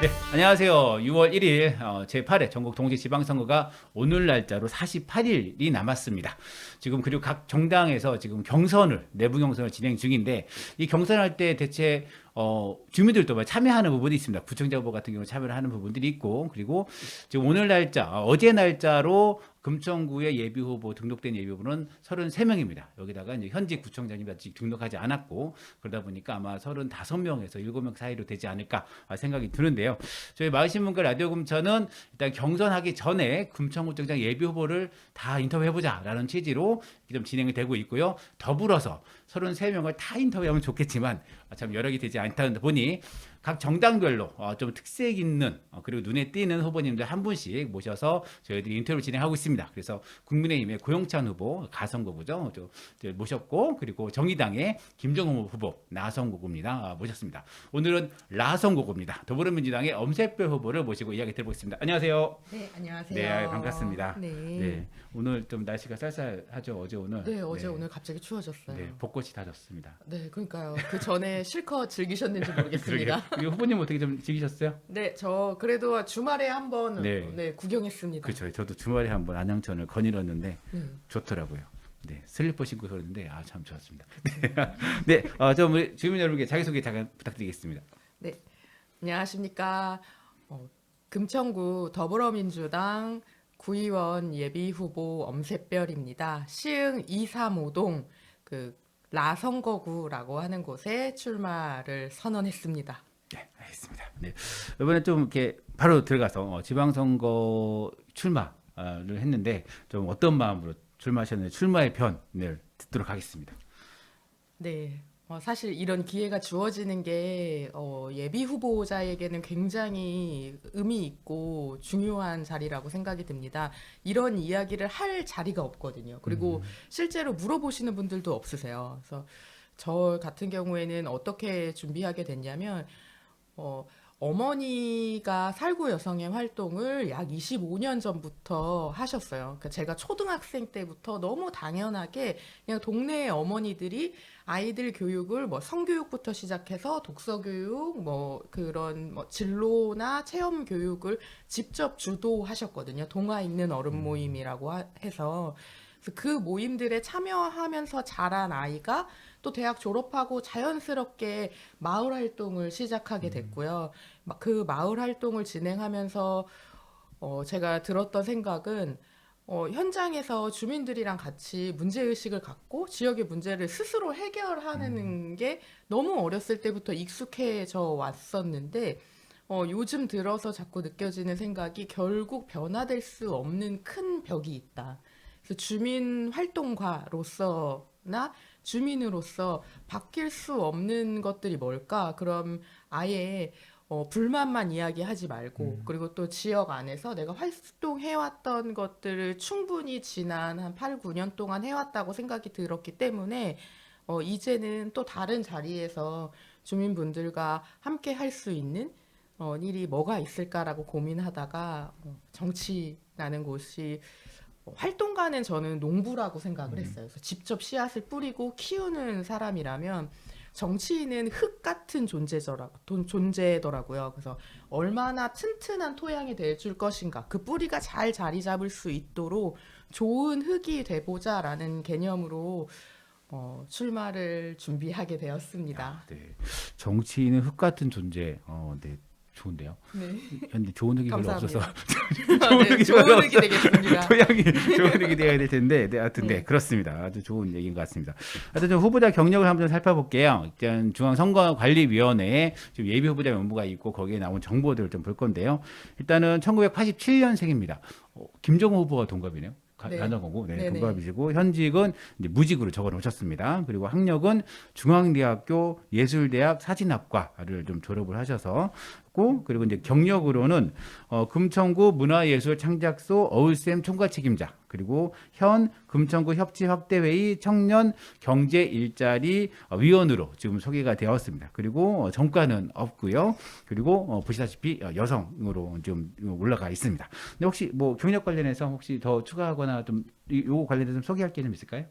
네, 안녕하세요. 6월 1일 어, 제8회 전국 동시 지방선거가 오늘 날짜로 48일이 남았습니다. 지금 그리고 각 정당에서 지금 경선을 내부 경선을 진행 중인데 이 경선할 때 대체 어, 주민들도 뭐 참여하는 부분이 있습니다. 구청장 후보 같은 경우 참여를 하는 부분들이 있고 그리고 지금 오늘 날짜 어, 어제 날짜로 금천구의 예비 후보 등록된 예비 후보는 33명입니다. 여기다가 이제 현직 구청장님이 아직 등록하지 않았고 그러다 보니까 아마 35명에서 7명 사이로 되지 않을까 생각이 드는데요. 저희 마을신문과 라디오 금천은 일단 경선하기 전에 금천구청장 예비 후보를 다 인터뷰해보자라는 취지로 좀 진행이 되고 있고요. 더불어서 33명을 다 인터뷰하면 좋겠지만 아, 참 여력이 되지 않다 보니 각 정당별로 어, 좀 특색 있는 어, 그리고 눈에 띄는 후보님들 한 분씩 모셔서 저희들이 인터뷰를 진행하고 있습니다. 그래서 국민의힘의 고영찬 후보 저 모셨고 그리고 정의당의 김정호 후보 나선거구입니다. 아, 모셨습니다. 오늘은 라선거구입니다. 더불어민주당의 엄세표 후보를 모시고 이야기 들어보겠습니다. 안녕하세요. 네, 안녕하세요. 네, 반갑습니다. 네. 네, 오늘 좀 날씨가 쌀쌀하죠. 어제 오늘. 네, 어제 오늘 갑자기 추워졌어요. 네, 네, 벚꽃이 다 졌습니다. 그러니까요. 그 전에 실컷 즐기셨는지 모르겠습니다. 그리고 후보님 어떻게 좀 즐기셨어요? 네, 저 그래도 주말에 한번 네. 네. 구경했습니다. 그렇죠. 저도 주말에 한번 안양천을 거닐었는데 네. 좋더라고요. 네, 슬리퍼 신고 그러는데 아 참 좋았습니다. 네, 어, 저 우리 주민 여러분께 자기 소개 잠깐 부탁드리겠습니다. 안녕하십니까. 어, 금천구 더불어민주당 구의원 예비 후보 엄세별입니다. 시흥 235동 그 라선거구라고 하는 곳에 출마를 선언했습니다. 네, 알겠습니다. 네, 이번에 좀 이렇게 바로 들어가서 어, 지방선거 출마를 했는데 좀 어떤 마음으로 출마하셨는지 출마의 편을 듣도록 하겠습니다. 네. 어, 사실 이런 기회가 주어지는 게 어, 예비 후보자에게는 굉장히 의미 있고 중요한 자리라고 생각이 듭니다. 이런 이야기를 할 자리가 없거든요. 그리고 실제로 물어보시는 분들도 없으세요. 그래서 저 같은 경우에는 어떻게 준비하게 됐냐면 어, 어머니가 살구 여성의 활동을 약 25년 전부터 하셨어요. 그러니까 제가 초등학생 때부터 너무 당연하게 그냥 동네 어머니들이 아이들 교육을 뭐 성교육부터 시작해서 독서 교육, 뭐 그런 뭐 진로나 체험 교육을 직접 주도하셨거든요. 동화 읽는 어른 모임이라고 하- 해서 그래서 그 모임들에 참여하면서 자란 아이가 또 대학 졸업하고 자연스럽게 마을 활동을 시작하게 됐고요. 마- 그 마을 활동을 진행하면서 어, 제가 들었던 생각은 어, 현장에서 주민들이랑 같이 문제의식을 갖고 지역의 문제를 스스로 해결하는 게 너무 어렸을 때부터 익숙해져 왔었는데 어, 요즘 들어서 자꾸 느껴지는 생각이 결국 변화될 수 없는 큰 벽이 있다. 그래서 주민 활동가로서나 주민으로서 바뀔 수 없는 것들이 뭘까? 그럼 아예 어, 불만만 이야기하지 말고 그리고 또 지역 안에서 내가 활동해왔던 것들을 충분히 지난 한 8, 9년 동안 해왔다고 생각이 들었기 때문에 어, 이제는 또 다른 자리에서 주민분들과 함께 할 수 있는 어, 일이 뭐가 있을까라고 고민하다가 어, 정치라는 곳이 어, 활동가는 저는 농부라고 생각을 했어요. 그래서 직접 씨앗을 뿌리고 키우는 사람이라면 정치인은 흙 같은 존재더라, 돈- 존재더라고요. 그래서 얼마나 튼튼한 토양이 돼줄 것인가, 그 뿌리가 잘 자리 잡을 수 있도록 좋은 흙이 돼보자라는 개념으로 어, 출마를 준비하게 되었습니다. 네, 정치인은 흙 같은 존재. 어, 네, 좋은데요. 네, 근데 좋은 흙이 별로 없어서 네, 흙이 좋은 별로 흙이 되겠습니다. 토양이 좋은 흙이 되어야 될 텐데, 네, 하여튼 네, 네. 그렇습니다. 아주 좋은 얘기인 것 같습니다. 하여튼 좀 후보자 경력을 한번 살펴볼게요. 일단 중앙선거관리위원회에 지금 예비 후보자 명부가 있고 거기에 나온 정보들을 좀 볼 건데요. 일단은 1987년생입니다. 어, 김정호 후보가 동갑이네요. 네. 가나거고 네, 네네. 동갑이시고 현직은 이제 무직으로 적어 놓으셨습니다. 그리고 학력은 중앙대학교 예술대학 사진학과를 좀 졸업을 하셔서 고 그리고 이제 경력으로는 어, 금천구 문화예술 창작소 어울쌤 총괄 책임자 그리고 현 금천구 협치 확대회의 청년 경제 일자리 어, 위원으로 지금 소개가 되었습니다. 그리고 어, 정가는 없고요. 그리고 어, 보시다시피 어, 여성으로 좀 올라가 있습니다. 근데 혹시 뭐 경력 관련해서 혹시 더 추가하거나 좀 이- 요거 관련해서 좀 소개할 게 좀 있을까요?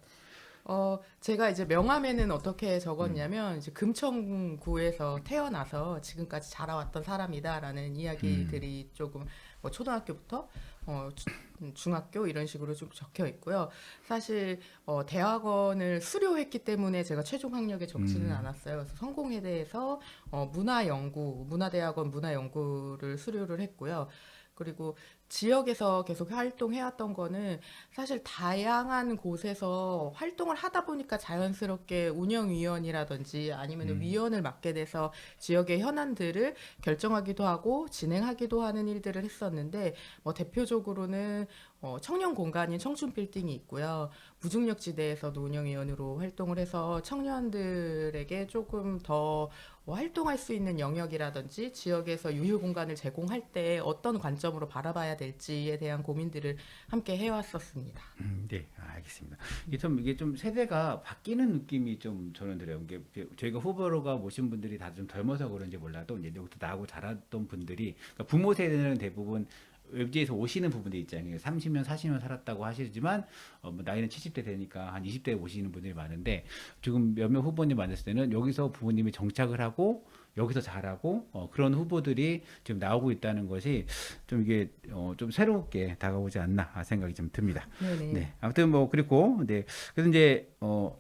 어, 제가 이제 명함에는 어떻게 적었냐면 이제 금천구에서 태어나서 지금까지 자라왔던 사람이다라는 이야기들이 조금 뭐 초등학교부터 어, 주- 음, 중학교 이런 식으로 좀 적혀 있고요. 사실 어, 대학원을 수료했기 때문에 제가 최종 학력에 적지는 음. 않았어요. 그래서 성공회대에서 어, 문화연구, 문화대학원 문화연구를 수료를 했고요. 그리고 지역에서 계속 활동해왔던 거는 사실 다양한 곳에서 활동을 하다 보니까 자연스럽게 운영위원이라든지 아니면 음. 위원을 맡게 돼서 지역의 현안들을 결정하기도 하고 진행하기도 하는 일들을 했었는데 뭐 대표적으로는 어, 청년 공간인 청춘 빌딩이 있고요. 무중력 지대에서도 운영위원으로 활동을 해서 청년들에게 조금 더 어, 활동할 수 있는 영역이라든지 지역에서 유휴 공간을 제공할 때 어떤 관점으로 바라봐야 될지에 대한 고민들을 함께 해왔었습니다. 음, 네, 알겠습니다. 이게 좀 이게 좀 세대가 바뀌는 느낌이 좀 저는 들어요. 이게 저희가 후보로가 모신 분들이 다 좀 젊어서 그런지 몰라도 이제 여기서 나고 자랐던 분들이 그러니까 부모 세대는 대부분 외지에서 오시는 부분들이 있잖아요. 30년, 40년 살았다고 하시지만 어, 뭐 나이는 70대 되니까 한 20대에 오시는 분들이 많은데 지금 몇몇 후보님 만났을 때는 여기서 부모님이 정착을 하고 여기서 자라고 어, 그런 후보들이 지금 나오고 있다는 것이 좀 이게 어, 좀 새롭게 다가오지 않나 생각이 좀 듭니다. 네네. 네. 아무튼 뭐 그리고 네. 그래서 이제 어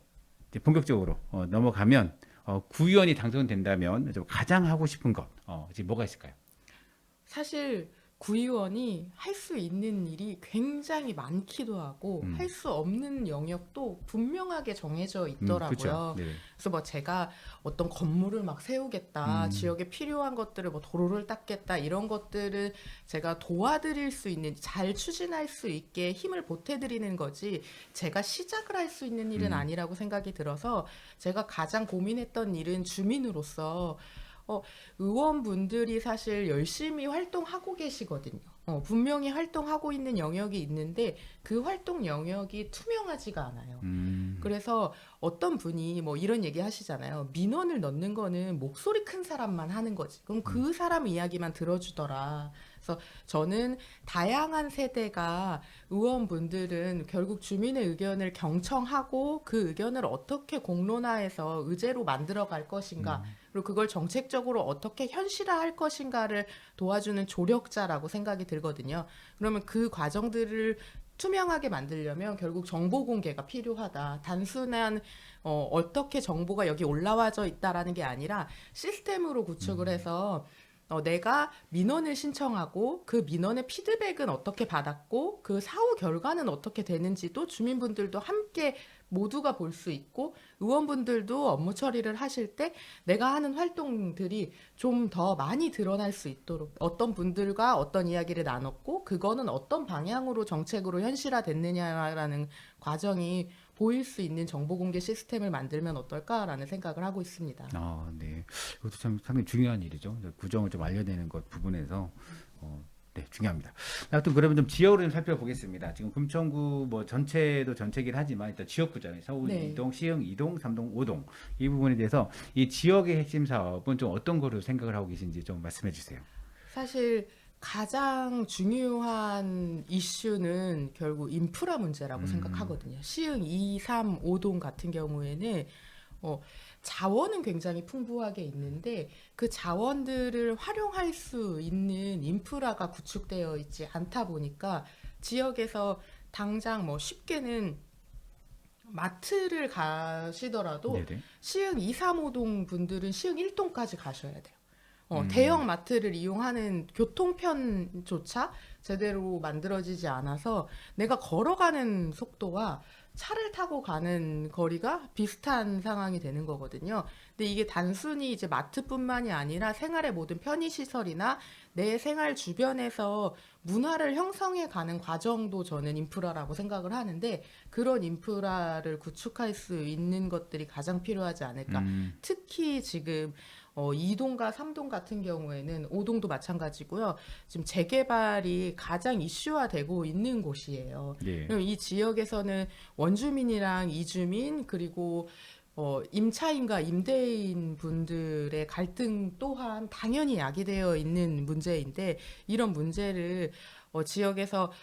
이제 본격적으로 어, 넘어가면 어 구의원이 당선된다면 좀 가장 하고 싶은 것 어, 지금 뭐가 있을까요? 사실 구의원이 할 수 있는 일이 굉장히 많기도 하고 음. 할 수 없는 영역도 분명하게 정해져 음, 있더라고요. 그쵸? 네. 그래서 뭐 제가 어떤 건물을 막 세우겠다, 음. 지역에 필요한 것들을 뭐 도로를 닦겠다 이런 것들을 제가 도와드릴 수 있는 잘 추진할 수 있게 힘을 보태드리는 거지 제가 시작을 할 수 있는 일은 음. 아니라고 생각이 들어서 제가 가장 고민했던 일은 주민으로서 어, 의원분들이 사실 열심히 활동하고 계시거든요. 어, 분명히 활동하고 있는 영역이 있는데 그 활동 영역이 투명하지가 않아요. 음. 그래서 어떤 분이 뭐 이런 얘기 하시잖아요. 민원을 넣는 거는 목소리 큰 사람만 하는 거지. 그럼 그 사람 이야기만 들어주더라. 그래서 저는 다양한 세대가 의원분들은 결국 주민의 의견을 경청하고 그 의견을 어떻게 공론화해서 의제로 만들어 갈 것인가. 그리고 그걸 정책적으로 어떻게 현실화할 것인가를 도와주는 조력자라고 생각이 들거든요. 그러면 그 과정들을 투명하게 만들려면 결국 정보 공개가 필요하다. 단순한 어, 어떻게 정보가 여기 올라와져 있다라는 게 아니라 시스템으로 구축을 해서 어, 내가 민원을 신청하고 그 민원의 피드백은 어떻게 받았고 그 사후 결과는 어떻게 되는지도 주민분들도 함께 모두가 볼 수 있고 의원분들도 업무 처리를 하실 때 내가 하는 활동들이 좀 더 많이 드러날 수 있도록 어떤 분들과 어떤 이야기를 나눴고 그거는 어떤 방향으로 정책으로 현실화 됐느냐라는 과정이 보일 수 있는 정보 공개 시스템을 만들면 어떨까라는 생각을 하고 있습니다. 아, 네. 이것도 참 상당히 중요한 일이죠. 구정을 좀 알려내는 것 부분에서 어, 네, 중요합니다. 아무튼 그러면 좀 지역으로 좀 살펴보겠습니다. 지금 금천구 뭐 전체도 전체긴 하지만 일단 지역구잖아요. 서울 네. 이동, 시흥 이동, 삼동, 오동 이 부분에 대해서 이 지역의 핵심 사업은 좀 어떤 거로 생각을 하고 계신지 좀 말씀해 주세요. 사실 가장 중요한 이슈는 결국 인프라 문제라고 음. 생각하거든요. 시흥 2, 3, 5동 같은 경우에는 어, 자원은 굉장히 풍부하게 있는데 그 자원들을 활용할 수 있는 인프라가 구축되어 있지 않다 보니까 지역에서 당장 뭐 쉽게는 마트를 가시더라도 네네. 시흥 2, 3, 5동 분들은 시흥 1동까지 가셔야 돼요. 어, 음. 대형 마트를 이용하는 교통편조차 제대로 만들어지지 않아서 내가 걸어가는 속도와 차를 타고 가는 거리가 비슷한 상황이 되는 거거든요. 근데 이게 단순히 이제 마트뿐만이 아니라 생활의 모든 편의시설이나 내 생활 주변에서 문화를 형성해 가는 과정도 저는 인프라라고 생각을 하는데 그런 인프라를 구축할 수 있는 것들이 가장 필요하지 않을까. 음, 특히 지금 어, 2동과 3동 같은 경우에는 5동도 마찬가지고요. 지금 재개발이 가장 이슈화되고 있는 곳이에요. 예. 이 지역에서는 원주민이랑 이주민 그리고 어, 임차인과 임대인 분들의 갈등 또한 당연히 야기되어 있는 문제인데 이런 문제를 어, 지역에서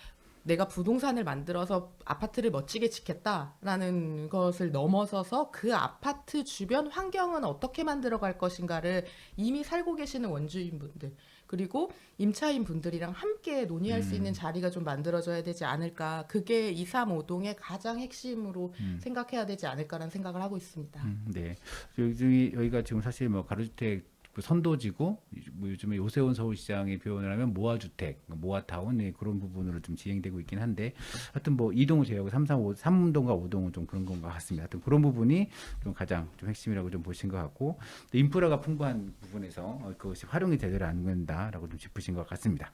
내가 부동산을 만들어서 아파트를 멋지게 짓겠다라는 것을 넘어서서 그 아파트 주변 환경은 어떻게 만들어 갈 것인가를 이미 살고 계시는 원주인분들 그리고 임차인 분들이랑 함께 논의할 수 있는 자리가 좀 만들어져야 되지 않을까 그게 2, 3, 5동의 가장 핵심으로 생각해야 되지 않을까라는 생각을 하고 있습니다. 음, 네. 여기 여기가 지금 사실 뭐 가로주택 그 선도지고 뭐 요즘에 오세훈 서울시장의 표현을 하면 모아주택, 모아타운 네, 그런 부분으로 좀 진행되고 있긴 한데 하여튼 뭐 이동을 제외하고 3, 3, 5, 3동과 5동은 좀 그런 건가 같습니다. 하여튼 그런 부분이 좀 가장 좀 핵심이라고 좀 보신 것 같고 또 인프라가 풍부한 부분에서 어, 그것이 활용이 제대로 안 된다라고 좀 짚으신 것 같습니다.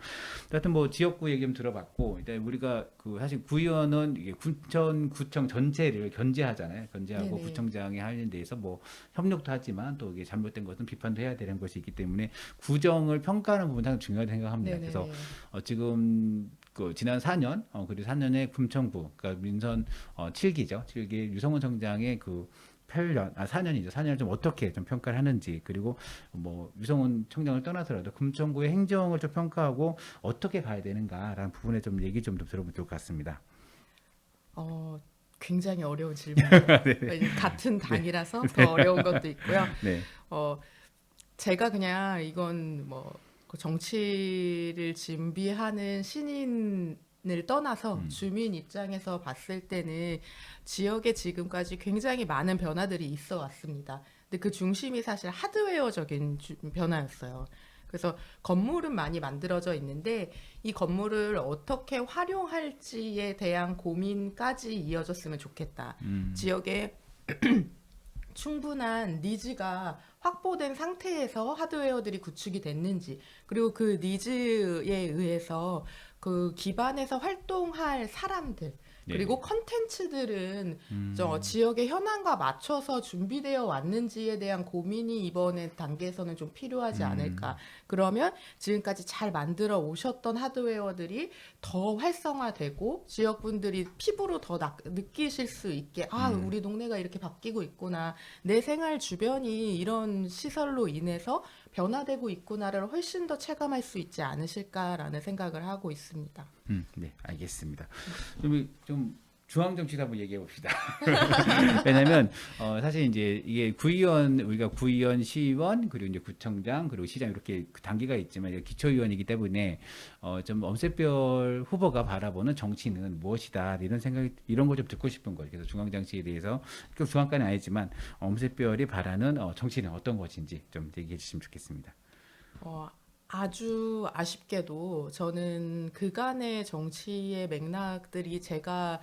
하여튼 뭐 지역구 얘기 좀 들어봤고 일단 우리가 그 사실 구의원은 이게 군천 구청 전체를 견제하잖아요. 견제하고 네네. 구청장이 하는 데에서 뭐 협력도 하지만 또 이게 잘못된 것은 비판도 해야 되는 것이 있기 때문에 구정을 평가하는 부분 상당히 중요하다고 생각합니다. 네네. 그래서 어, 지금 그 지난 4년 어, 그리고 4년에 금천구 그러니까 민선 어, 7기죠. 7기 유성원 청장의 그 8년, 아 4년이죠. 4년을 좀 어떻게 좀 평가를 하는지 그리고 뭐 유성원 청장을 떠나서라도 금천구의 행정을 좀 평가하고 어떻게 가야 되는가라는 부분에 좀 얘기 좀, 좀 들어보면 좋을 것 같습니다. 어, 굉장히 어려운 질문이에요. 네. 같은 당이라서 더 어려운 것도 있고요. 네. 어, 제가 그냥 이건 뭐그 정치를 준비하는 신인 을 떠나서 음. 주민 입장에서 봤을 때는 지역에 지금까지 굉장히 많은 변화들이 있어 왔습니다. 근데 그 중심이 사실 하드웨어적인 주- 변화였어요. 그래서 건물은 많이 만들어져 있는데 이 건물을 어떻게 활용할지에 대한 고민까지 이어졌으면 좋겠다. 음. 지역에 충분한 니즈가 확보된 상태에서 하드웨어들이 구축이 됐는지 그리고 그 니즈에 의해서 그 기반에서 활동할 사람들 네. 그리고 컨텐츠들은 음. 저 지역의 현황과 맞춰서 준비되어 왔는지에 대한 고민이 이번에 단계에서는 좀 필요하지 음. 않을까. 그러면 지금까지 잘 만들어 오셨던 하드웨어들이 더 활성화되고 지역분들이 피부로 더 나- 느끼실 수 있게 아 음. 우리 동네가 이렇게 바뀌고 있구나 내 생활 주변이 이런 시설로 인해서 변화되고 있구나를 훨씬 더 체감할 수 있지 않으실까라는 생각을 하고 있습니다. 음, 네, 알겠습니다. 좀, 좀 중앙 정치도 한번 얘기해 봅시다. 왜냐하면 어, 사실 이제 이게 구의원 우리가 구의원, 시의원 그리고 이제 구청장 그리고 시장 이렇게 그 단계가 있지만 기초의원이기 때문에 어, 좀 엄세별 후보가 바라보는 정치는 무엇이다 이런 생각이 이런 거 좀 듣고 싶은 거예요. 그래서 중앙 정치에 대해서 그 중앙까지는 아니지만 엄세별이 바라는 어, 정치는 어떤 것인지 좀 얘기해 주시면 좋겠습니다. 어, 아주 아쉽게도 저는 그간의 정치의 맥락들이 제가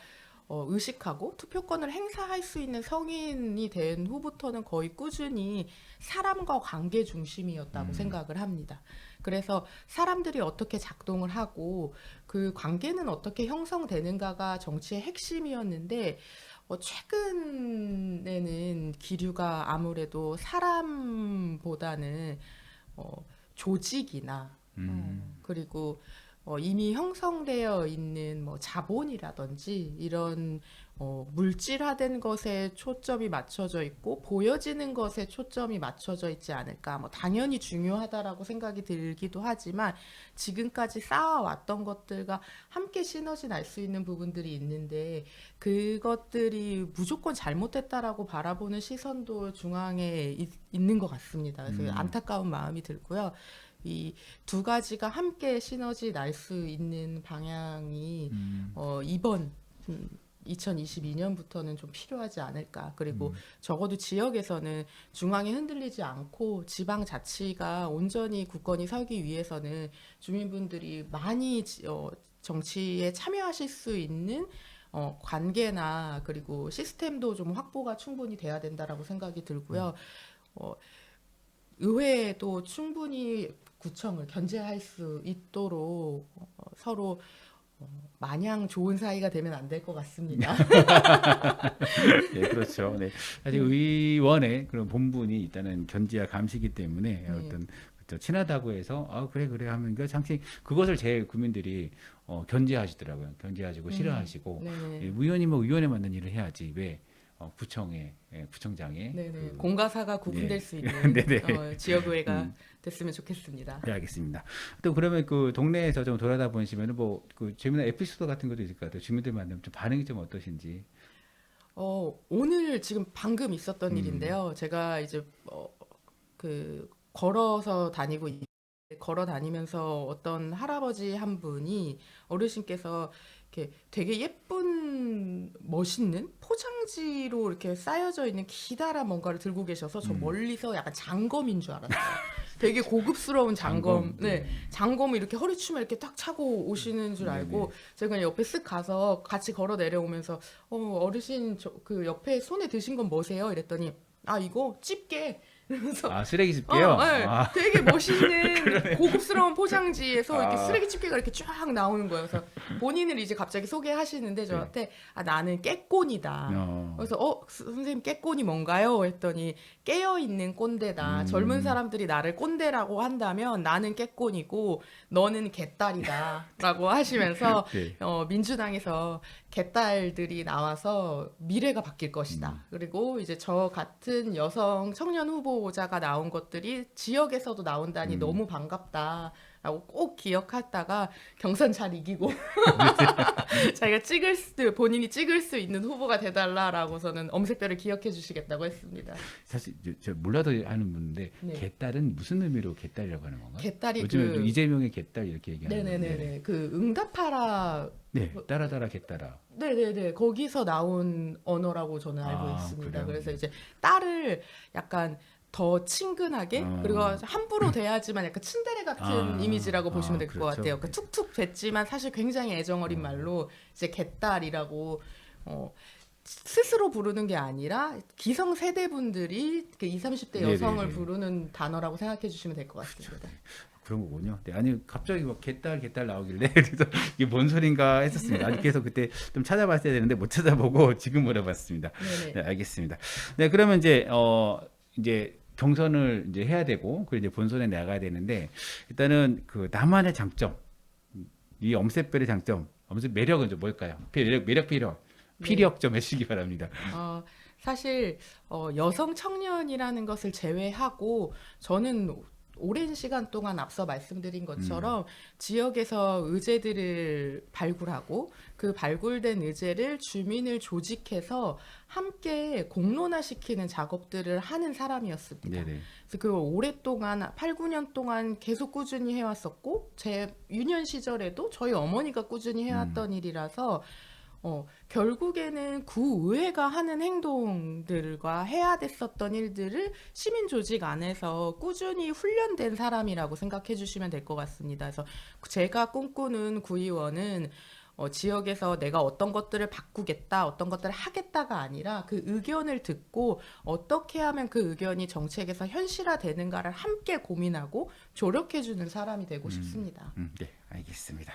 어, 의식하고 투표권을 행사할 수 있는 성인이 된 후부터는 거의 꾸준히 사람과 관계 중심이었다고 음. 생각을 합니다. 그래서 사람들이 어떻게 작동을 하고 그 관계는 어떻게 형성되는가가 정치의 핵심이었는데 어, 최근에는 기류가 아무래도 사람보다는 어, 조직이나 음. 어, 그리고 어, 이미 형성되어 있는 뭐 자본이라든지 이런 어, 물질화된 것에 초점이 맞춰져 있고 보여지는 것에 초점이 맞춰져 있지 않을까. 뭐 당연히 중요하다라고 생각이 들기도 하지만 지금까지 쌓아왔던 것들과 함께 시너지 날 수 있는 부분들이 있는데 그것들이 무조건 잘못됐다라고 바라보는 시선도 중앙에 있, 있는 것 같습니다. 그래서 음. 안타까운 마음이 들고요. 이 두 가지가 함께 시너지 날 수 있는 방향이 음. 어, 이번 음, 2022년부터는 좀 필요하지 않을까. 그리고 적어도 지역에서는 중앙이 흔들리지 않고 지방 자치가 온전히 굳건히 서기 위해서는 주민분들이 많이 지- 어, 정치에 참여하실 수 있는 어, 관계나 그리고 시스템도 좀 확보가 충분히 돼야 된다라고 생각이 들고요. 어, 의회도 충분히 구청을 견제할 수 있도록 어, 서로 어, 마냥 좋은 사이가 되면 안 될 것 같습니다. 네, 그렇죠. 네. 사실 의원의 그런 본분이 일단은 견제와 감시기 때문에 네. 어떤. 친하다고 해서 아 그래 그래 하면 그 당시 그것을 제일 국민들이 어, 견제하시더라고요. 견제하시고 싫어하시고 네. 예, 의원이 뭐 의원에 맞는 일을 해야지 왜 어, 구청에 예, 구청장에 네네. 그- 공가사가 구분될 네. 수 있는 네네. 어, 지역의회가 음. 됐으면 좋겠습니다. 네, 알겠습니다. 또 그러면 그 동네에서 좀 돌아다 보시면은 뭐그 재미난 에피소드 같은 것도 있을 것 같아요. 주민들 만나면 좀 반응이 좀 어떠신지. 어, 오늘 지금 방금 있었던 음. 일인데요. 제가 이제 어, 그 걸어서 다니고 있- 걸어 다니면서 어떤 할아버지 한 분이 어르신께서 이렇게 되게 예쁜 멋있는 포장지로 이렇게 쌓여져 있는 기다란 뭔가를 들고 계셔서 저 음. 멀리서 약간 장검인 줄 알았어요. 되게 고급스러운 장검. 네. 장검을 이렇게 허리춤에 이렇게 딱 차고 오시는 줄 알고 네네. 제가 그냥 옆에 쓱 가서 같이 걸어 내려오면서 어 어르신 저, 그 옆에 손에 드신 건 뭐세요? 이랬더니 아 이거 집게 이러면서 아 쓰레기 습게요. 어, 네. 아, 되게 멋있는 고급스러운 포장지에서 이렇게 아. 쓰레기 집게가 이렇게 쫙 나오는 거예요. 그래서 본인을 이제 갑자기 소개하시는데 저한테 아 나는 깨꼬니다. 어. 그래서 어 스- 선생님 깨꼬니 뭔가요? 했더니 깨어 있는 꼰대다. 음. 젊은 사람들이 나를 꼰대라고 한다면 나는 깨꼬니고 너는 개딸이다라고 하시면서 네. 어, 민주당에서 개딸들이 나와서 미래가 바뀔 것이다. 음. 그리고 이제 저 같은 여성 청년 후보자가 나온 것들이 지역에서도 나온다니 음. 너무 반갑다. 라고 꼭 기억하다가 경선 잘 이기고 자기가 찍을 수 본인이 찍을 수 있는 후보가 돼달라라고서는 엄색별을 기억해 주시겠다고 했습니다. 사실 저, 저 몰라도 하는 분인데 네. 개딸은 무슨 의미로 개딸이라고 하는 건가요? 개딸이 요즘에 그좀 이재명의 개딸 이렇게 얘기하는데. 네네네 네 그 응답하라 네, 따라 따라 개딸아. 네네네 거기서 나온 언어라고 저는 알고 아, 있습니다. 그래요? 그래서 이제 딸을 약간 더 친근하게 어. 그리고 함부로 대하지만 약간 츤데레 같은 아, 이미지라고 보시면 아, 될 것 그렇죠. 같아요. 그러니까 툭툭 댔지만 사실 굉장히 애정어린 어. 말로 이제 개딸이라고 어, 스스로 부르는 게 아니라 기성 세대 분들이 그 20, 30대 네네네. 여성을 부르는 단어라고 생각해 주시면 될 것 같습니다. 그런 거군요. 네, 아니 갑자기 막 개딸 개딸 나오길래 그래서 이게 뭔 소린가 했었습니다. 아니 그래서 그때 좀 찾아봤어야 되는데 못 찾아보고 지금 물어봤습니다. 네네. 네, 알겠습니다. 네, 그러면 이제 어 이제 경선을 이제 해야 되고 그리고 이제 본선에 나가야 되는데 일단은 그 나만의 장점, 이 엄세별의 장점, 엄세 매력은 좀 뭘까요? 매력 매력 피력 피력 좀 해주시기 바랍니다. 어, 사실 어, 여성 청년이라는 것을 제외하고 저는 오랜 시간 동안 앞서 말씀드린 것처럼 지역에서 의제들을 발굴하고 그 발굴된 의제를 주민을 조직해서 함께 공론화시키는 작업들을 하는 사람이었습니다. 네네. 그래서 그 오랫동안 8, 9년 동안 계속 꾸준히 해왔었고 제 유년 시절에도 저희 어머니가 꾸준히 해왔던 일이라서 어, 결국에는 구의회가 하는 행동들과 해야 됐었던 일들을 시민 조직 안에서 꾸준히 훈련된 사람이라고 생각해 주시면 될 것 같습니다. 그래서 제가 꿈꾸는 구의원은 어, 지역에서 내가 어떤 것들을 바꾸겠다, 어떤 것들을 하겠다가 아니라 그 의견을 듣고 어떻게 하면 그 의견이 정책에서 현실화되는가를 함께 고민하고 조력해주는 사람이 되고 싶습니다. 음, 네, 알겠습니다.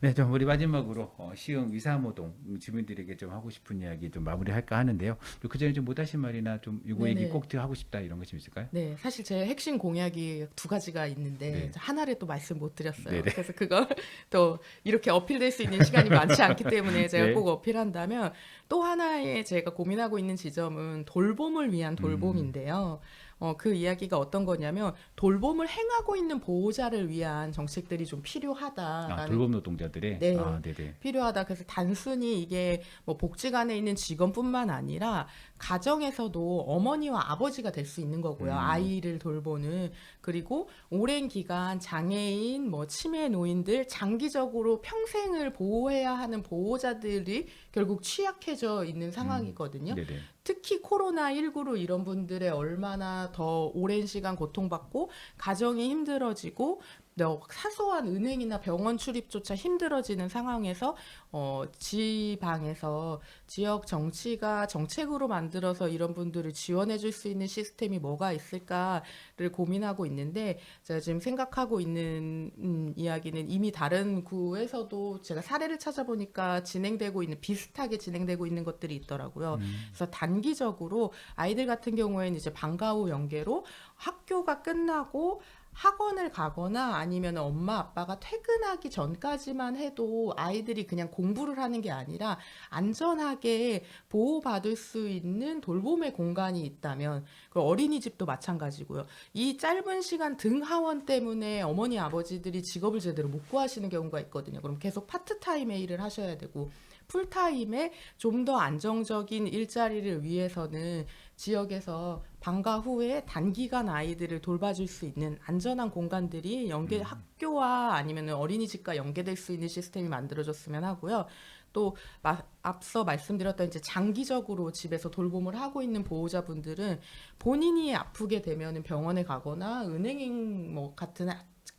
네, 좀 우리 마지막으로 어, 시흥 위사모동 주민들에게 좀 하고 싶은 이야기 좀 마무리할까 하는데요. 그 전에 좀 못하신 말이나 좀 이거 얘기. 꼭 하고 싶다 이런 거좀 있을까요? 네, 사실 제 핵심 공약이 두 가지가 있는데 네. 하나를 또 말씀 못 드렸어요. 네네. 그래서 그걸 또 이렇게 어필될 수 있는 시간이 많지 않기 때문에 제가 네. 꼭 어필한다면 또 하나의 제가 고민하고 있는 지점은 돌봄을 위한 음. 돌봄인데요. 어, 그 이야기가 어떤 거냐면 돌봄을 행하고 있는 보호자를 위한 정책들이 좀 필요하다라는 아, 돌봄 노동자들의 네. 아, 네네. 필요하다. 그래서 단순히 이게 뭐 복지관에 있는 직원뿐만 아니라 가정에서도 어머니와 아버지가 될 수 있는 거고요. 음. 아이를 돌보는 그리고 오랜 기간 장애인, 뭐 치매 노인들 장기적으로 평생을 보호해야 하는 보호자들이 결국 취약해져 있는 상황이거든요. 네네. 특히 코로나 19로 이런 분들의 얼마나 더 오랜 시간 고통받고 가정이 힘들어지고 너 사소한 은행이나 병원 출입조차 힘들어지는 상황에서 어, 지방에서 지역 정치가 정책으로 만들어서 이런 분들을 지원해 줄 수 있는 시스템이 뭐가 있을까를 고민하고 있는데 제가 지금 생각하고 있는 음, 이야기는 이미 다른 구에서도 제가 사례를 찾아보니까 진행되고 있는 비슷하게 진행되고 있는 것들이 있더라고요. 음. 그래서 단기적으로 아이들 같은 경우에는 이제 방과 후 연계로 학교가 끝나고 학원을 가거나 아니면 엄마 아빠가 퇴근하기 전까지만 해도 아이들이 그냥 공부를 하는 게 아니라 안전하게 보호받을 수 있는 돌봄의 공간이 있다면 그 어린이집도 마찬가지고요. 이 짧은 시간 등하원 때문에 어머니 아버지들이 직업을 제대로 못 구하시는 경우가 있거든요. 그럼 계속 파트타임에 일을 하셔야 되고 풀타임에 좀 더 안정적인 일자리를 위해서는 지역에서 방과 후에 단기간 아이들을 돌봐줄 수 있는 안전한 공간들이 연계 학교와 아니면 어린이집과 연계될 수 있는 시스템이 만들어졌으면 하고요. 또 마- 앞서 말씀드렸던 이제 장기적으로 집에서 돌봄을 하고 있는 보호자분들은 본인이 아프게 되면 병원에 가거나 은행 뭐 같은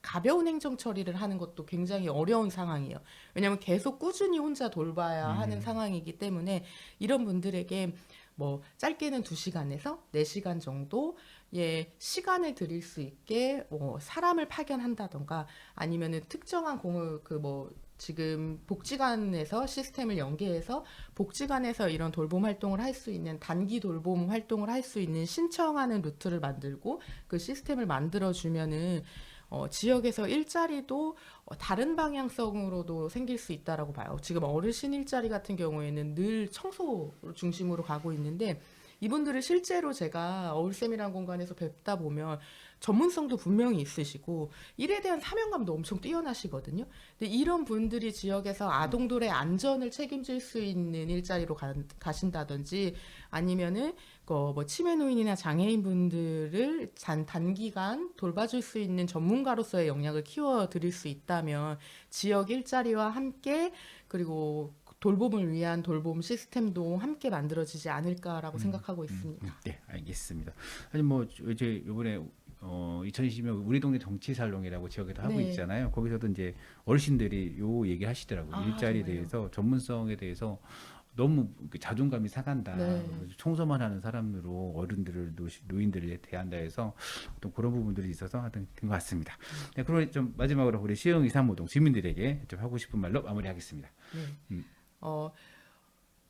가벼운 행정 처리를 하는 것도 굉장히 어려운 상황이에요. 왜냐하면 계속 꾸준히 혼자 돌봐야 하는 상황이기 때문에 이런 분들에게 뭐 짧게는 2시간에서 4시간 정도 예, 시간을 드릴 수 있게 뭐 사람을 파견한다던가 아니면은 특정한 공을 그뭐 지금 복지관에서 시스템을 연계해서 복지관에서 이런 돌봄 활동을 할 수 있는 단기 돌봄 활동을 할 수 있는 신청하는 루트를 만들고 그 시스템을 만들어 주면은 어, 지역에서 일자리도 어, 다른 방향성으로도 생길 수 있다라고 봐요. 지금 어르신 일자리 같은 경우에는 늘 청소 중심으로 가고 있는데 이분들을 실제로 제가 어울쌤이라는 공간에서 뵙다 보면 전문성도 분명히 있으시고 일에 대한 사명감도 엄청 뛰어나시거든요. 근데 이런 분들이 지역에서 아동들의 안전을 책임질 수 있는 일자리로 가, 가신다든지 아니면은 그뭐 치매 노인이나 장애인 분들을 단, 단기간 돌봐줄 수 있는 전문가로서의 역량을 키워 드릴 수 있다면 지역 일자리와 함께 그리고 돌봄을 위한 돌봄 시스템도 함께 만들어지지 않을까라고 생각하고 있습니다. 음, 네, 알겠습니다. 아니 뭐 이제 이번에 어 2020년 우리 동네 정치 살롱이라고 지역에도 하고 네. 있잖아요. 거기서도 이제 어르신들이 요 얘기 하시더라고요. 아, 일자리에 정말요? 대해서 전문성에 대해서 너무 그 자존감이 상한다. 네. 청소만 하는 사람으로 어른들을 노인들을 대한다 해서 어떤 그런 부분들이 있어서 하여튼 된것 같습니다. 네, 그럼 좀 마지막으로 우리 시흥 이산모동 주민들에게 좀 하고 싶은 말로 마무리하겠습니다. 네. 음. 어,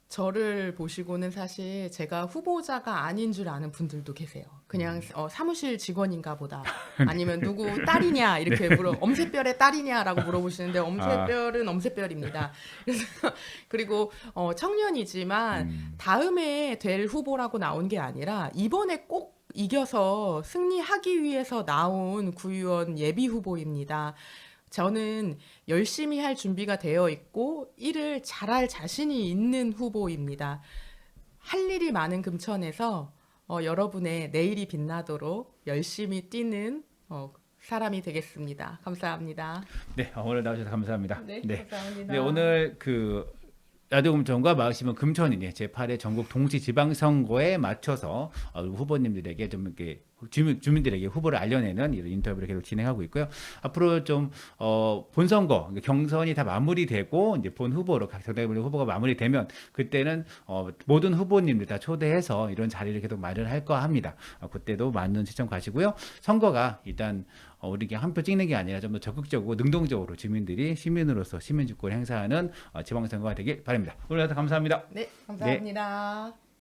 저를 보시고는 사실 제가 후보자가 아닌 줄 아는 분들도 계세요. 그냥 어, 사무실 직원인가 보다. 아니면 누구 딸이냐 이렇게 물어 엄새별의 딸이냐라고 물어보시는데 엄새별은 엄새별입니다. 그래서 그리고 어, 청년이지만 음. 다음에 될 후보라고 나온 게 아니라 이번에 꼭 이겨서 승리하기 위해서 나온 구의원 예비 후보입니다. 저는 열심히 할 준비가 되어 있고 일을 잘할 자신이 있는 후보입니다. 할 일이 많은 금천에서 어, 여러분의 내일이 빛나도록 열심히 뛰는 어, 사람이 되겠습니다. 감사합니다. 네, 오늘 나오셔서 감사합니다. 감사합니다. 네, 오늘 그 라디오 금천과 마을시민 금천이네 제8회 전국 동시 지방선거에 맞춰서 어, 후보님들에게 좀 이렇게 주민, 주민들에게 후보를 알려내는 이런 인터뷰를 계속 진행하고 있고요. 앞으로 좀 어, 본 선거 그러니까 경선이 다 마무리되고 이제 본 후보로 각 정당의 후보가 마무리되면 그때는 어, 모든 후보님들 다 초대해서 이런 자리를 계속 마련할 거 합니다. 어, 그때도 많은 시청 가시고요. 선거가 일단 어, 우리 그냥 한표 찍는 게 아니라 좀 더 적극적으로 능동적으로 주민들이 시민으로서 시민주권 행사하는 어, 지방선거가 되길 바랍니다. 오늘 감사합니다. 네, 감사합니다.